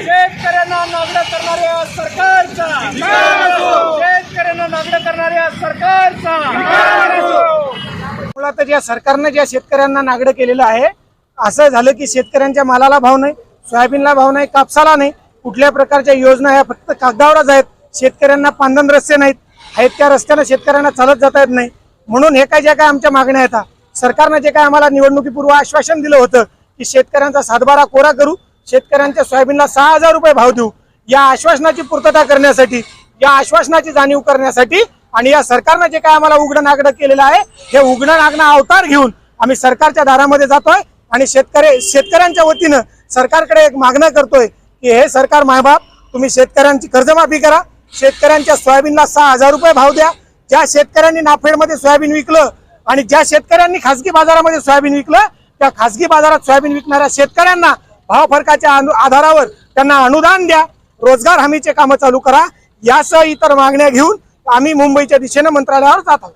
शेतकऱ्यांना नागडं करणाऱ्या सरकारचा. शेतकऱ्यांना नागडं करणाऱ्या सरकारचा. मुळात ज्या सरकारनं ज्या शेतकऱ्यांना नागडं केलेलं आहे असं झालं की शेतकऱ्यांच्या मालाला भाव नाही सोयाबीनला भाव नाही कापसाला नाही. कुठल्या प्रकारच्या योजना ह्या फक्त कागदावरच आहेत. शेतकऱ्यांना पांधन रस्ते नाहीत. आहेत त्या रस्त्यानं शेतकऱ्यांना चालत जाता येत नाही. म्हणून हे काय ज्या काय आमच्या मागण्या आहेत सरकारनं जे काय आम्हाला निवडणुकीपूर्व आश्वासन दिलं होतं की शेतकऱ्यांचा सातबारा कोरा करू शेतकऱ्यांच्या सोयाबीनला सहा हजार रुपये भाव देऊ. या आश्वासनाची पूर्तता करण्यासाठी या आश्वासनाची जाणीव करण्यासाठी आणि या सरकारनं जे काय आम्हाला उघडं नागडं केलेलं आहे हे उघडं नागणं अवतार घेऊन आम्ही सरकारच्या दारामध्ये जातोय आणि शेतकरी शेतकऱ्यांच्या वतीनं सरकारकडे एक मागणं करतोय की हे सरकार मायबाप तुम्ही शेतकऱ्यांची कर्जमाफी करा शेतकऱ्यांच्या सोयाबीनला सहा हजार रुपये भाव द्या ज्या शेतकऱ्यांनी नाफेडमध्ये सोयाबीन विकलं आणि ज्या शेतकऱ्यांनी खासगी बाजारामध्ये सोयाबीन विकलं त्या खासगी बाजारात सोयाबीन विकणाऱ्या शेतकऱ्यांना भाव फरकाच्या अनु- आधारावर त्यांना अनुदान द्या. रोजगार हमीचे कामं चालू करा. यासह इतर मागण्या घेऊन आम्ही मुंबईच्या दिशेनं मंत्रालयावर जात आहोत.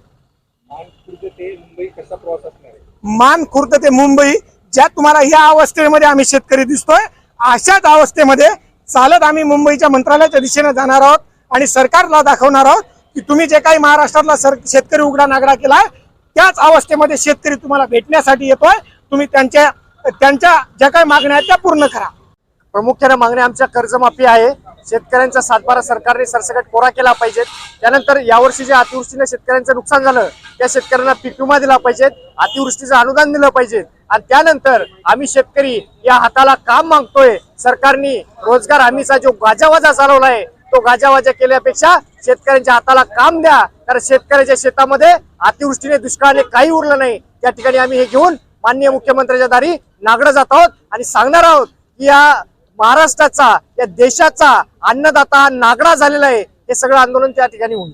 मान खुर्द ते मुंबई ज्या तुम्हाला या अवस्थेमध्ये आम्ही शेतकरी दिसतोय अशाच अवस्थेमध्ये चालत आम्ही मुंबईच्या मंत्रालयाच्या दिशेने जाणार आहोत आणि सरकारला दाखवणार आहोत की तुम्ही जे काही महाराष्ट्रातला सर शेतकरी उघडा नागडा केलाय त्याच अवस्थेमध्ये शेतकरी तुम्हाला भेटण्यासाठी येतोय. तुम्ही त्यांच्या त्यांच्या ज्या काही मागण्या आहेत त्या पूर्ण करा. प्रामुख्याने मागण्या आमच्या कर्जमाफी आहे. शेतकऱ्यांचा सातबारा सरकारने सरसकट कोरा केला पाहिजे. त्यानंतर यावर्षी जे अतिवृष्टीने शेतकऱ्यांचं नुकसान झालं त्या शेतकऱ्यांना पीक विमा दिला पाहिजे. अतिवृष्टीचं अनुदान दिलं पाहिजे. आणि त्यानंतर आम्ही शेतकरी या हाताला काम मागतोय. सरकारने रोजगार हमीचा जो गाजावाजा चालवलाय तो गाजावाजा केल्यापेक्षा शेतकऱ्यांच्या हाताला काम द्या. कारण शेतकऱ्याच्या शेतामध्ये अतिवृष्टीने दुष्काळाने काही उरलं नाही. त्या ठिकाणी आम्ही हे घेऊन माननीय मुख्यमंत्र्यांच्या दारी नागडं जात आहोत आणि सांगणार आहोत की या महाराष्ट्राचा या देशाचा अन्नदाता नागडा झालेला आहे. हे सगळं आंदोलन त्या ठिकाणी होईल